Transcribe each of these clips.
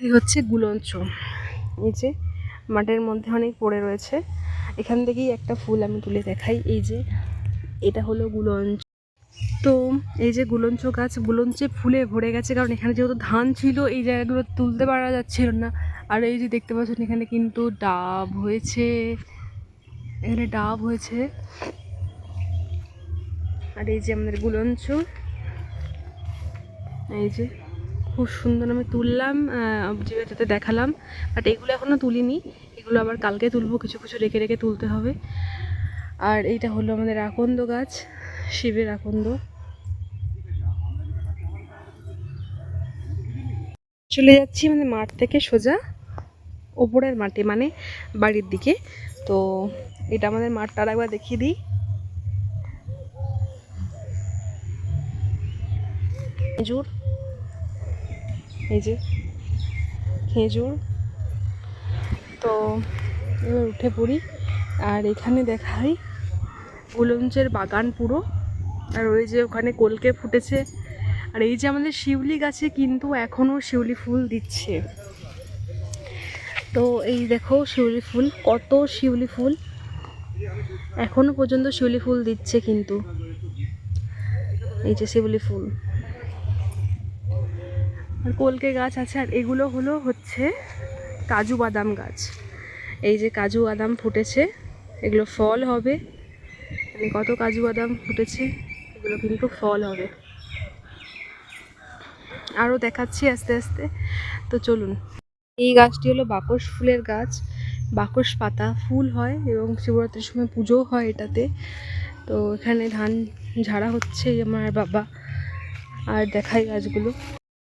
এই হচ্ছে গুলঞ্চ। এই যে মাঠের মধ্যে অনেক পড়ে রয়েছে। এখান থেকেই একটা ফুল আমি তুলে দেখাই। এই যে এটা হলো গুলঞ্চ। তো এই যে গুলঞ্চ গাছ, গুলঞ্চে ফুলে ভরে গেছে কারণ এখানে যেহেতু ধান ছিল, এই জায়গাগুলো তুলতে পারা যাচ্ছিল না। আর এই যে দেখতে পাচ্ছেন এখানে কিন্তু ডাব হয়েছে। এখানে ডাব হয়েছে। আর এই যে আমাদের গুলঞ্চ। এই যে খুব সুন্দর আমি তুললাম যেটাতে দেখালাম বাট এগুলো এখনও তুলিনি। এগুলো আবার কালকে তুলবো, কিছু কিছু রেখে রেখে তুলতে হবে। আর এইটা হলো আমাদের আকন্দ গাছ, শিবের আকন্দ। চলে যাচ্ছি মানে মাঠ থেকে সোজা, ওপরের মাঠে মানে বাড়ির দিকে। তো এটা আমাদের মাঠটা একবার দেখিয়ে দিই। খেজুর। এই যে খেজুর। তো এবার উঠে পড়ি, আর এখানে দেখাই গুলঞ্চের বাগান পুরো। আর ওই যে ওখানে কলকে ফুটেছে। আর এই যে আমাদের শিউলি গাছে কিন্তু এখনও শিউলি ফুল দিচ্ছে। তো এই দেখো শিউলি ফুল, কত শিউলি ফুল। এখনও পর্যন্ত শিউলি ফুল দিচ্ছে কিন্তু। এই যে শিউলি ফুল। আর কলকে গাছ আছে, আর এগুলো হলো হচ্ছে কাজু বাদাম গাছ। এই যে কাজু বাদাম ফুটেছে, এগুলো ফল হবে। মানে কত কাজু বাদাম ফুটেছে, এগুলো কিন্তু ফল হবে। আরও দেখাচ্ছি আস্তে আস্তে। তো চলুন, এই গাছটি হলো বাকস ফুলের গাছ। বাকস পাতা, ফুল হয় এবং শিবরাত্রির সময় পুজোও হয় এটাতে। তো এখানে ধান ঝাড়া হচ্ছে আমার বাবা। আর দেখাই গাছগুলো।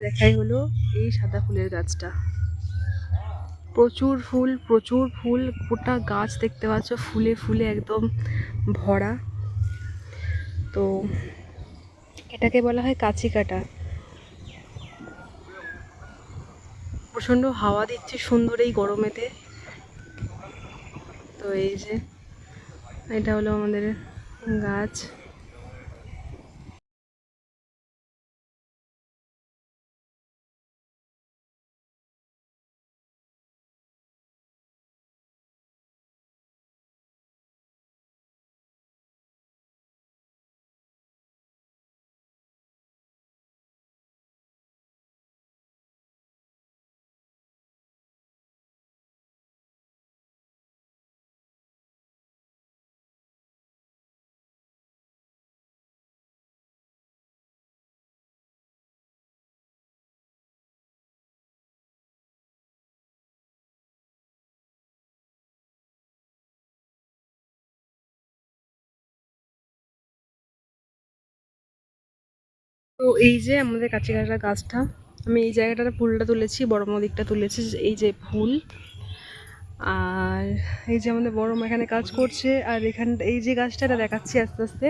দেখাই হলো এই সাদা ফুলের গাছটা। প্রচুর ফুল প্রচুর ফুল, গোটা গাছ দেখতে পাচ্ছ, ফুলে ফুলে একদম ভরা। তো এটাকে বলা হয় কাছি কাটা। প্রচণ্ড হাওয়া দিচ্ছে সুন্দর এই গরমেতে। তো এই যে, এটা হলো আমাদের গাছ। তো এই যে আমাদের কাছে কাটা গাছটা, আমি এই জায়গাটাতে ফুলটা তুলেছি, বড় দিকটা তুলেছি, এই যে ফুল। আর এই যে আমাদের বড় এখানে কাজ করছে, আর এখান, এই যে গাছটা দেখাচ্ছি আস্তে আস্তে।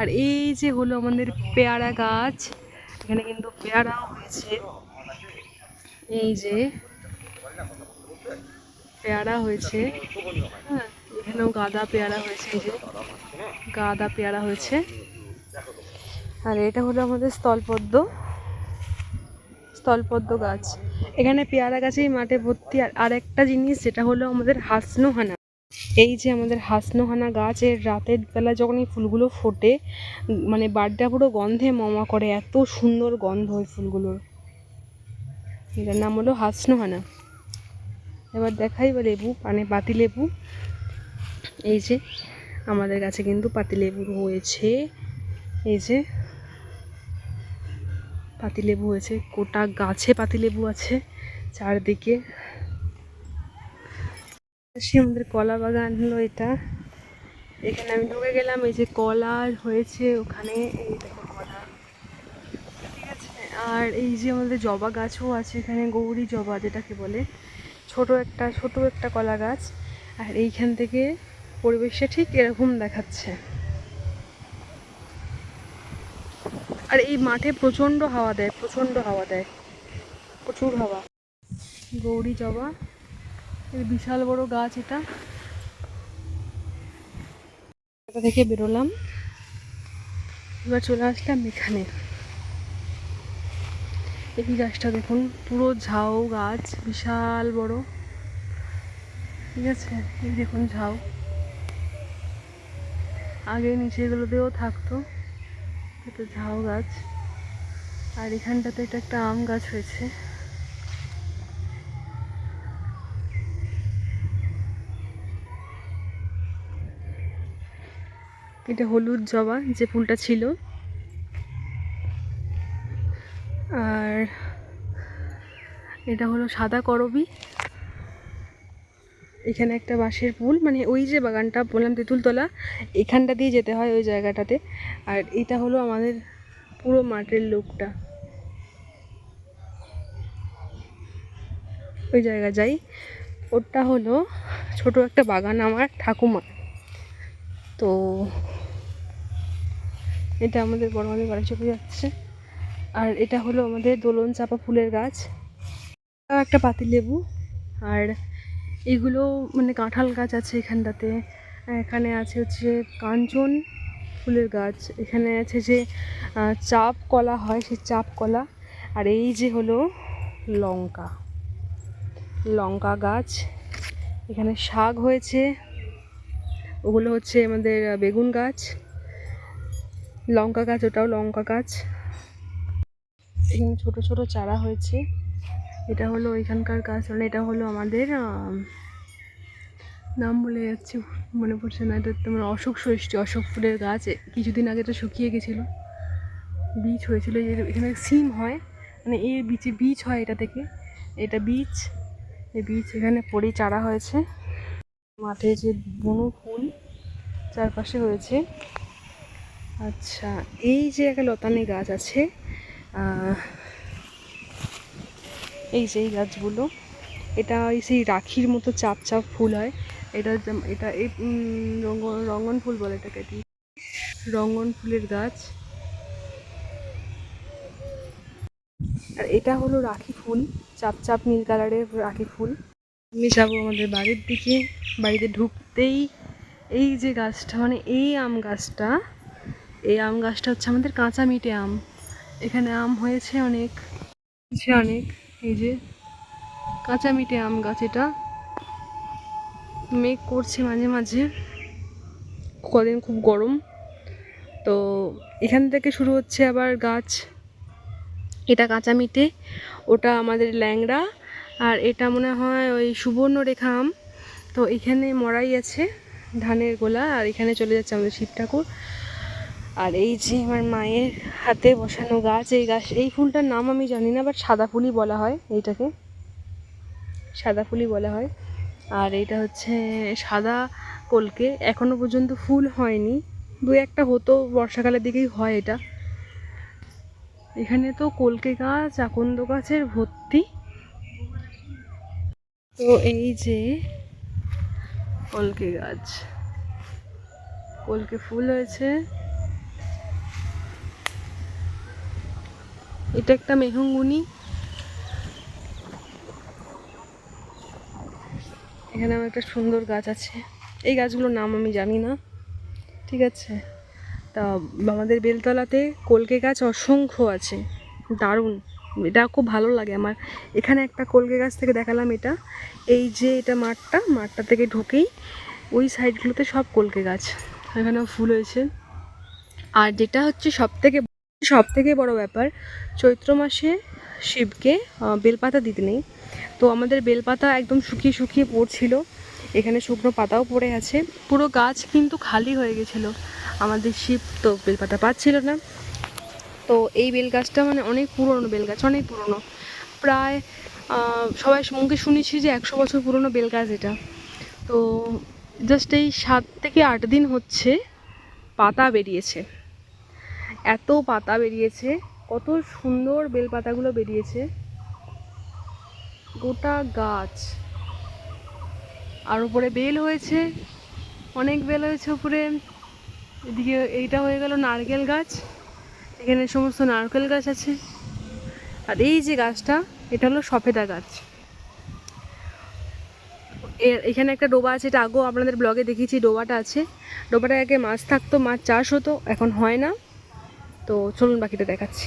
আর এই যে হলো আমাদের পেয়ারা গাছ, এখানে কিন্তু পেয়ারাও হয়েছে। এই যে পেয়ারা হয়েছে হ্যাঁ এখানেও গাঁদা পেয়ারা হয়েছে, এই যে গাঁদা পেয়ারা হয়েছে। আর এটা হলো আমাদের স্থলপদ্ম। স্থলপদ্ম গাছ। এখানে পেয়ারা গাছেই মাঠে ভর্তি। আর আরেকটা জিনিস যেটা হলো আমাদের হাসনোহানা। এই যে আমাদের হাসনোহানা গাছ, এর রাতের বেলা যখন এই ফুলগুলো ফোটে মানে বাড়িটা পুরো গন্ধে মমা করে, এত সুন্দর গন্ধ ওই ফুলগুলোর। এটার নাম হলো হাসনোহানা। এবার দেখাই বা লেবু মানে পাতি লেবু এই যে আমাদের কাছে কিন্তু পাতি লেবু রয়েছে। এই যে পাতিলেবু হয়েছে গোটা গাছে পাতিলেবু আছে, চারদিকে। আসি আমাদের কলা বাগান হলো এটা। এখানে আমি ঢুকে গেলাম, এই যে কলা হয়েছে ওখানে, এই দেখো কলা। ঠিক আছে? আর এই যে আমাদের জবা গাছও আছে এখানে, গৌরী জবা যেটাকে বলে। ছোট একটা ছোট একটা কলা গাছ। আর এইখান থেকে পরিবেশটা ঠিক এরকম দেখাচ্ছে। আর এই মাঠে প্রচণ্ড হাওয়া দেয়, প্রচণ্ড হাওয়া দেয়। প্রচুর হাওয়া। গৌরী জবা, এই বিশাল বড় গাছ এটা। থেকে বেরোলাম। এবার চলে আসলাম এখানে। এই গাছটা দেখুন, পুরো ঝাউ গাছ, বিশাল বড়। ঠিক আছে? এই দেখুন ঝাউ। আগে নিচেগুলোতেও থাকতো। এটা ঝাউ গাছ। আর এখানটাতে এটা একটা আম গাছ হয়েছে। এটা হলুদ জবা, যে ফুলটা ছিল। আর এটা হলো সাদা করবি। এখানে একটা বাঁশের পুল মানে ওই যে বাগানটা বললাম তেঁতুলতলা, এখানটা দিয়ে যেতে হয় ওই জায়গাটাতে। আর এটা হলো আমাদের পুরো মাঠের লোকটা। ওই জায়গা যাই। ওটা হলো ছোট একটা বাগান আমার ঠাকুমা। তো এটা আমাদের বড় মামি বাড়ি চলে যাচ্ছে। আর এটা হলো আমাদের দোলন চাপা ফুলের গাছ। একটা পাতিলেবু। আর এগুলো মানে কাঁঠাল গাছ আছে এখানটাতে। এখানে আছে হচ্ছে কাঞ্চন ফুলের গাছ। এখানে আছে যে চাপ কলা হয় সেই চাপ কলা। আর এই যে হলো লঙ্কা। লঙ্কা গাছ। এখানে শাক হয়েছে। ওগুলো হচ্ছে আমাদের বেগুন গাছ। লঙ্কা গাছ, ওটাও লঙ্কা গাছ। এখানে ছোট ছোট চারা হয়েছে। এটা হলো এখানকার গাছ মানে এটা হলো আমাদের নাম বলে যাচ্ছে, মনে পড়ছে না, এটা তোমার অশোক ষষ্ঠী অশোক ফুলের গাছ, এ- কিছুদিন আগে তো শুকিয়ে গেছিল। বীজ হয়েছিল এখানে সিম হয় মানে এর বীজে বীজ হয় এটা থেকে, এটা বীজ এই বীজ এখানে পড়েই চারা হয়েছে। মাঠে যে বনু ফুল চারপাশে হয়েছে। আচ্ছা এই যে একটা লতানি গাছ আছে এই যে এই গাছগুলো, এটা ওই সেই রাখির মতো চাপ চাপ ফুল হয়। এটা এটা এই রঙ্গন ফুল বলে এটাকে কি। রঙ্গন ফুলের গাছ। আর এটা হলো রাখি ফুল, চাপ চাপ নীল কালারের রাখি ফুল। আমি যাব আমাদের বাড়ির দিকে, বাড়িতে ঢুকতেই এই যে গাছটা মানে এই আম গাছটা, এই আম গাছটা হচ্ছে আমাদের কাঁচা মিটে আম। এখানে আম হয়েছে অনেক হয়েছে অনেক। এই যে কাঁচা মিটে আম গাছ এটা। মেঘ করছে মাঝে মাঝে। কদিন খুব গরম। তো এখান থেকে শুরু হচ্ছে আবার গাছ। এটা কাঁচা মিটে, ওটা আমাদের ল্যাংড়া আর এটা মনে হয় ওই সুবর্ণরেখা আম। তো এখানে মরাই আছে ধানের গোলা আর এখানে চলে যাচ্ছে আমাদের শিব ঠাকুর। আর এই যে আমার মায়ের হাতে বসানো গাছ, এই গাছ, এই ফুলটার নাম আমি জানি না বাট সাদা ফুলই বলা হয় এইটাকে। সাদা ফুলই বলা হয়। আর এইটা হচ্ছে সাদা কলকে। এখনও পর্যন্ত ফুল হয়নি। দু একটা হতো, বর্ষাকালের দিকেই হয় এটা। এখানে তো কলকে গাছ, আকন্দ গাছের ভর্তি। তো এই যে কলকে গাছ। কলকে ফুল হয়েছে। এটা একটা মেহঙ্গুনি। এখানে আমার একটা সুন্দর গাছ আছে। এই গাছগুলোর নাম আমি জানি না। ঠিক আছে? তা আমাদের বেলতলাতে কলকে গাছ অসংখ্য আছে। দারুণ। এটা খুব ভালো লাগে আমার। এখানে একটা কলকে গাছ থেকে দেখালাম এটা। এই যে এটা মাঠটা মাঠটা থেকে ঢুকেই ওই সাইডগুলোতে সব কলকে গাছ। এখানেও ফুল হয়েছে। আর যেটা হচ্ছে সব থেকে সব থেকে বড় ব্যাপার, চৈত্র মাসে শিবকে বেলপাতা দিতে নেই। তো আমাদের বেলপাতা একদম শুকিয়ে শুকিয়ে পড়ছিল। এখানে শুকনো পাতাও পড়ে আছে। পুরো গাছ কিন্তু খালি হয়ে গেছিল। আমাদের শিব তো বেলপাতা পাচ্ছিল না। তো এই বেল গাছটা মানে অনেক পুরনো বেল গাছ অনেক পুরনো। প্রায় সবাই মুখে শুনেছি যে একশো বছর পুরনো বেল গাছ এটা। তো জাস্ট এই সাত থেকে আট দিন হচ্ছে পাতা বেরিয়েছে। এত পাতা বেরিয়েছে, কত সুন্দর বেল পাতাগুলো বেরিয়েছে। গোটা গাছ। আর উপরে বেল হয়েছে, অনেক বেল হয়েছে উপরে। এদিকে এইটা হয়ে গেল নারকেল গাছ, এখানে সমস্ত নারকেল গাছ আছে। আর এই যে গাছটা, এটা হলো সফেদা গাছ। এখানে একটা ডোবা আছে, এটা আগেও আপনাদের ব্লগে দেখিয়েছি, ডোবাটা আছে। ডোবাটা আগে মাছ থাকতো, মাছ চাষ হতো, এখন হয় না। তো চলুন বাকিটা দেখাচ্ছি।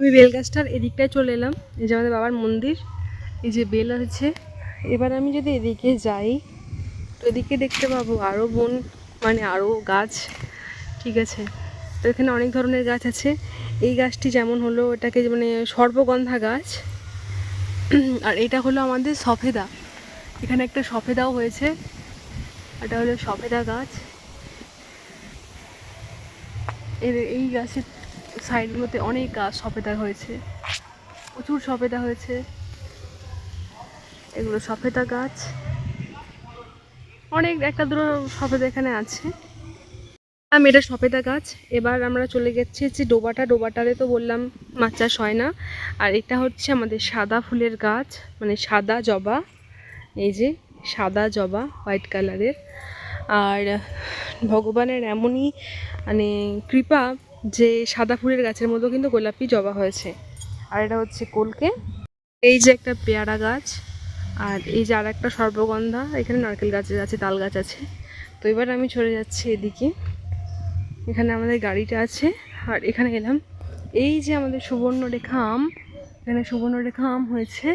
আমি বেল গাছটার এদিকটায় চলে এলাম, এই যে আমাদের বাবার মন্দির, এই যে বেল আছে। এবার আমি যদি এদিকে যাই, তো এদিকে দেখতে পাবো আরও বন মানে আরও গাছ, ঠিক আছে। তো এখানে অনেক ধরনের গাছ আছে। এই গাছটি যেমন হলো, এটাকে মানে সর্বগন্ধা গাছ, আর এটা হলো আমাদের সফেদা। এখানে একটা সফেদাও হয়েছে, এটা হলো সফেদা গাছ। এর এই গাছের সাইডগুলোতে অনেক গাছ সফেদা হয়েছে। প্রচুর সফেদা হয়েছে। এগুলো সফেদা গাছ। অনেক, একটা দুটো সফেদা এখানে আছে। আমি এটা সফেদা গাছ। এবার আমরা চলে গেছি যে ডোবাটা। ডোবাটারে তো বললাম মাছ চাষ হয় না। আর এটা হচ্ছে আমাদের সাদা ফুলের গাছ মানে সাদা জবা। এই যে, সাদা জবা, হোয়াইট কালারের। আর ভগবানের এমনই মানে কৃপা যে সাদা ফুলের গাছের মধ্যেও কিন্তু গোলাপি জবা হয়েছে। আর এটা হচ্ছে কলকে। এই যে একটা পেয়ারা গাছ আর এই যে আর একটা সর্বগন্ধা এখানে নারকেল গাছ আছে তাল গাছ আছে। তো এবার আমি চলে যাচ্ছি এদিকে। এখানে আমাদের গাড়িটা আছে আর এখানে এলাম এই যে আমাদের সুবর্ণরেখা আম এখানে সুবর্ণরেখা আম হয়েছে।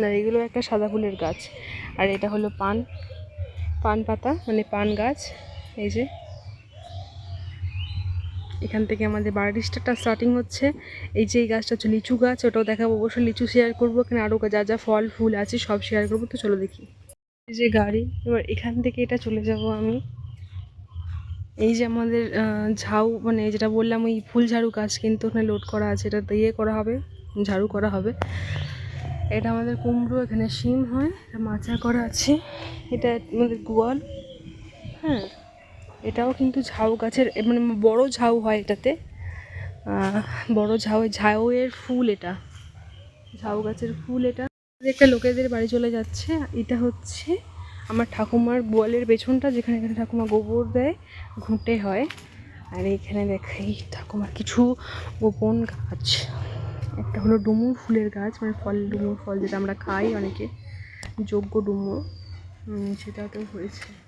না এগুলো একটা সাদা ফুলের গাছ। আর এটা হলো পান পান পাতা মানে পান গাছ। এই যে এখান থেকে আমাদের বাড়ির স্টারটা স্টার্টিং হচ্ছে। এই যে এই গাছটা হচ্ছে লিচু গাছ, ওটাও দেখাবো, অবশ্যই লিচু শেয়ার করব। এখানে আরও যা যা ফল, ফুল আছে, সব শেয়ার করব। তো চলো দেখি। এই যে গাড়ি, এবার এখান থেকে এটা চলে যাব আমি। এই যে আমাদের ঝাউ মানে যেটা বললাম, ওই ফুল ঝাড়ু গাছ কিন্তু ওখানে লোড করা আছে। এটা দিয়ে করা হবে, ঝাড়ু করা হবে। এটা আমাদের কুমড়ো, এখানে শিম হয়, এটা মাচা করা আছে। এটা আমাদের গোয়াল হ্যাঁ। এটাও কিন্তু ঝাউ গাছের মানে বড় ঝাউ হয় এটাতে। বড় ঝাউ, ঝাউয়ের ফুল এটা। ঝাউ গাছের ফুল এটা। একটা লোকেদের বাড়ি চলে যাচ্ছে। এটা হচ্ছে আমার ঠাকুমার গোয়ালের পেছনটা, যেখানে এখানে ঠাকুমা গোবর দেয়, ঘুঁটে হয়। আর এইখানে দেখাই ঠাকুমার কিছু গোপন গাছ। একটা হলো ডুমুর ফুলের গাছ মানে ফল, ডুমুর ফল যেটা আমরা খাই অনেকে, যোগ্য ডুমুর সেটাতেও হয়েছে।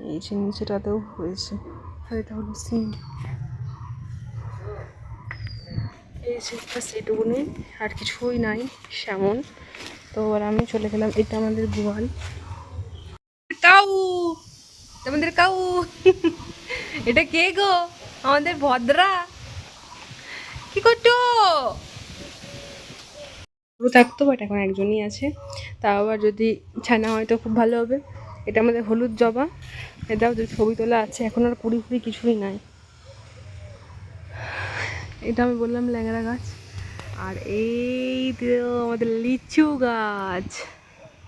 এই যে নিচেটাতেও হয়েছে। আর এটা হলো সিম এই শীতটা সেটুকুনি আর কিছুই নাই সেমন। তো আর আমি চলে গেলাম, এটা আমাদের গোয়াল। কাউ! আমাদের কাউ! এটা কে গো? আমাদের ভদ্রা। কি করছ? থাকতো বাট এখন একজনই আছে। তাও আবার যদি ছানা হয় তো খুব ভালো হবে। এটা আমাদের হলুদ জবা। এটাও যে ছবি তোলা আছে, এখন আর কুড়ি ফুড়ি কিছুই নাই। এটা আমি বললাম ল্যাংড়া গাছ। আর এই আমাদের লিচু গাছ।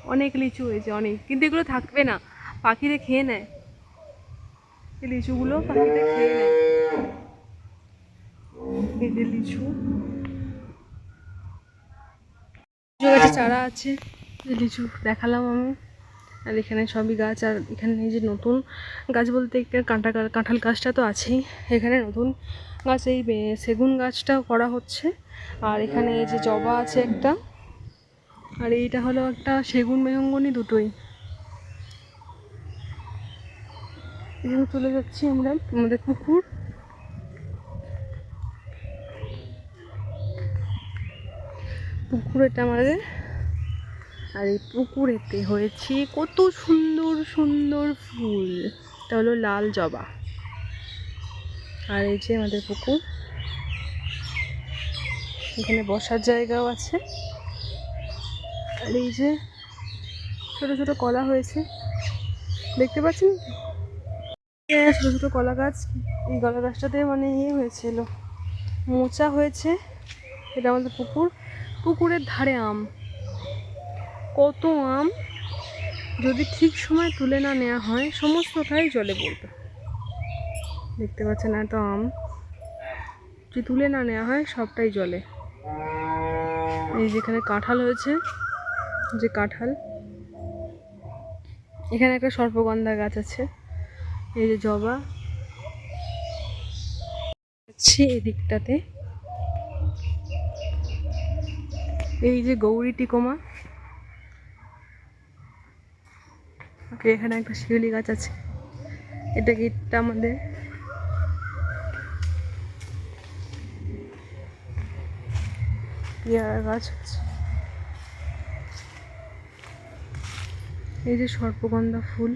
অনেক লিচু হয়েছে, অনেক। কিন্তু এগুলো থাকবে না, পাখিরে খেয়ে নেয়। এই লিচুগুলো পাখিরে খেয়ে নেয়। এই যে লিচু। লিচু চারা আছে। লিচু দেখালাম আমি। আর এখানে সবই গাছ, আর এখানে যে নতুন গাছ বলতে কাঁটা কাঁঠাল গাছটা তো আছেই। এখানে নতুন গাছ, এই সেগুন গাছটাও করা হচ্ছে। আর এখানে এই যে জবা আছে একটা। আর এইটা হলো একটা সেগুন মেহঙ্গনি দুটোই। এখানে চলে যাচ্ছি আমরা, আমাদের পুকুর। পুকুর এটা আমাদের আর এই পুকুরেতে হয়েছে কত সুন্দর সুন্দর ফুল। এটা হলো লাল জবা। আর এই যে আমাদের পুকুর। এখানে বসার জায়গাও আছে। আর এই যে ছোট ছোট কলা হয়েছে। দেখতে পাচ্ছেন? ছোট ছোট কলা গাছ। এই কলা গাছটাতে মানে ইয়ে হয়েছিল। মোচা হয়েছে। এটা আমাদের পুকুর। পুকুরের ধারে আম। কত আম? যদি ঠিক সময় তুলে না নেওয়া হয়, সমস্তটাই জলে পড়বে দেখতে পাচ্ছেন এত আম। যদি তুলে না নেওয়া হয়, সবটাই জলে। এই যেখানে কাঁঠাল হয়েছে, যে কাঁঠাল। এখানে একটা সর্পগন্ধা গাছ আছে। এই যে জবা। আছে এই দিকটাতে এই যে গৌরী টিকোমা। ওকে এখানে একটা শিউলি গাছ আছে। এটা গিটটা আমাদের? পেয়ারা গাছ আছে। এই যে সর্পগন্ধা ফুল।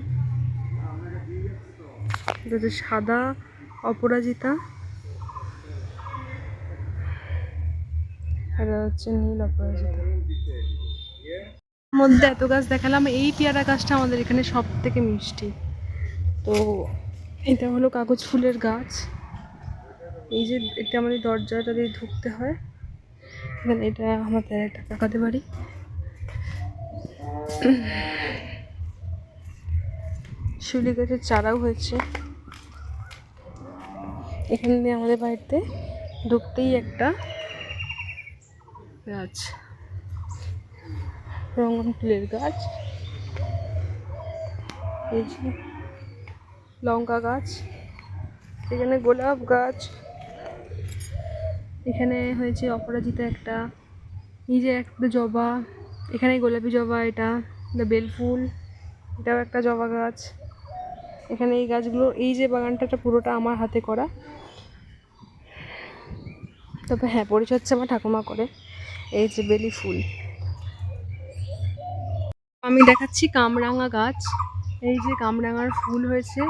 যে সাদা, অপরাজিতা। আর হচ্ছে নীল অপরাজিতা। মধ্যে এত গাছ দেখালাম, এই পেয়ারা গাছটা আমাদের এখানে সব থেকে মিষ্টি। তো এটা হলো কাগজ ফুলের গাছ। এই যে এটা আমাদের দরজাটা দিয়ে ঢুকতে হয়। এখানে এটা আমাদের একটা কাকাতে বাড়ি। শিউলি গাছের চারাও হয়েছে। এখানে আমাদের বাড়িতে ঢুকতেই একটা গাছ। রঙন ফুলের গাছ। এই যে লঙ্কা গাছ, এখানে গোলাপ গাছ। এখানে হয়েছে অপরাজিতা একটা যে একটা জবা। এখানে গোলাপি জবা, এটা এটা বেলফুল এটাও একটা জবা গাছ। এখানে এই গাছগুলো, এই যে বাগানটা পুরোটা আমার হাতে করা। তবে হ্যাঁ পরিচর্যা আমার ঠাকুমা করে। এই যে বেলি ফুল। আমি দেখাচ্ছি কামরাঙা গাছ। এই যে কামরাঙার ফুল হয়েছে।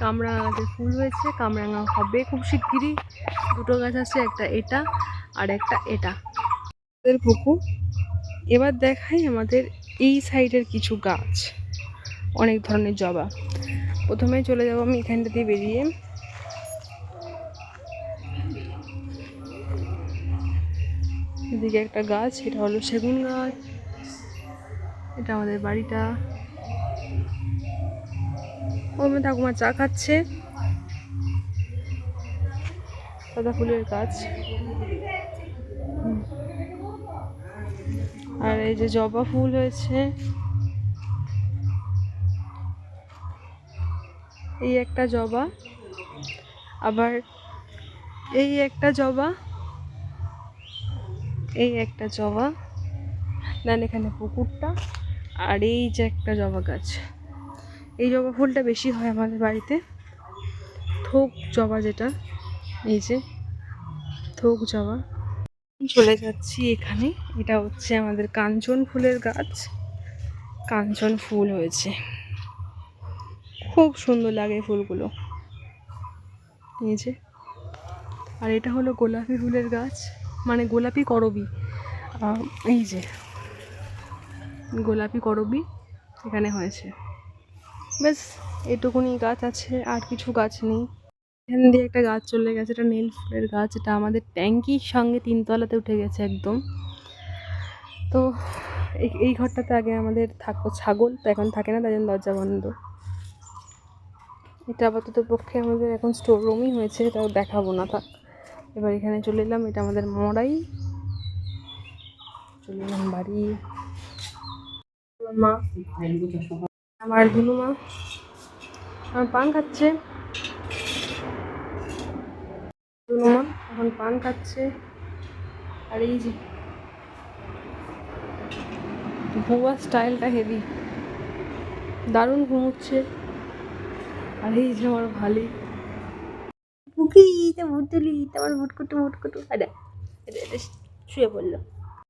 কামরাঙা গাছের ফুল হয়েছে, কামরাঙা হবে খুব শিগগিরই। দুটো গাছ আছে, একটা এটা আর একটা এটা। আমাদের পুকুর। এবার দেখাই আমাদের এই সাইডের কিছু গাছ। অনেক ধরনের জবা। প্রথমে চলে যাব আমি এখানটা দিয়ে বেরিয়ে। এদিকে একটা গাছ, এটা হলো সেগুন গাছ। এটা আমাদের বাড়িটা। মধ্যে ঠাকুমা চা খাচ্ছে। সাদা ফুলের গাছ। আর এই যে জবা ফুল হয়েছে। এই একটা জবা। আবার এই একটা জবা। এই একটা জবা। দেন এখানে পুকুরটা। আর এই যে একটা জবা গাছ। এই জবা ফুলটা বেশি হয় আমাদের বাড়িতে। থোক জবা যেটা, এই যে থোক জবা। চলে যাচ্ছি এখানে। এটা হচ্ছে আমাদের কাঞ্চন ফুলের গাছ। কাঞ্চন ফুল হয়েছে। খুব সুন্দর লাগে ফুলগুলো। এই যে। আর এটা হলো গোলাপি ফুলের গাছ। মানে গোলাপি করবি। এই যে। গোলাপি করবি? এখানে হয়েছে। ব্যাস, এটুকুনি গাছ আছে, আর কিছু গাছ নেই। এখান দিয়ে একটা গাছ চলে গেছে, এটা নীল ফুলের গাছ, এটা আমাদের ট্যাঙ্কির সঙ্গে তিনতলাতে উঠে গেছে একদম। তো এই ঘরটাতে আগে আমাদের থাকতো ছাগল, তো এখন থাকে না, তাই জন্য দরজা বন্ধ। এটা আপাতত পক্ষে আমাদের এখন স্টোর রুমই হয়েছে তাও দেখাবো না, থাক। এবার এখানে চলে এলাম, এটা আমাদের মড়াই। চলে এলাম বাড়ি। আমার মা আমার দুনু মা আমার পান খাচ্ছে। দুনু মা এখন পান খাচ্ছে। আর এই যে ঘুমার স্টাইলটা হেভি। দারুণ ঘুমোচ্ছে। আর এই যে আমার ভালি। পুকি তো ভুতুলি তোমার ভুটকুটু ভুটকুটু আরে, শুয়ে পড়ল।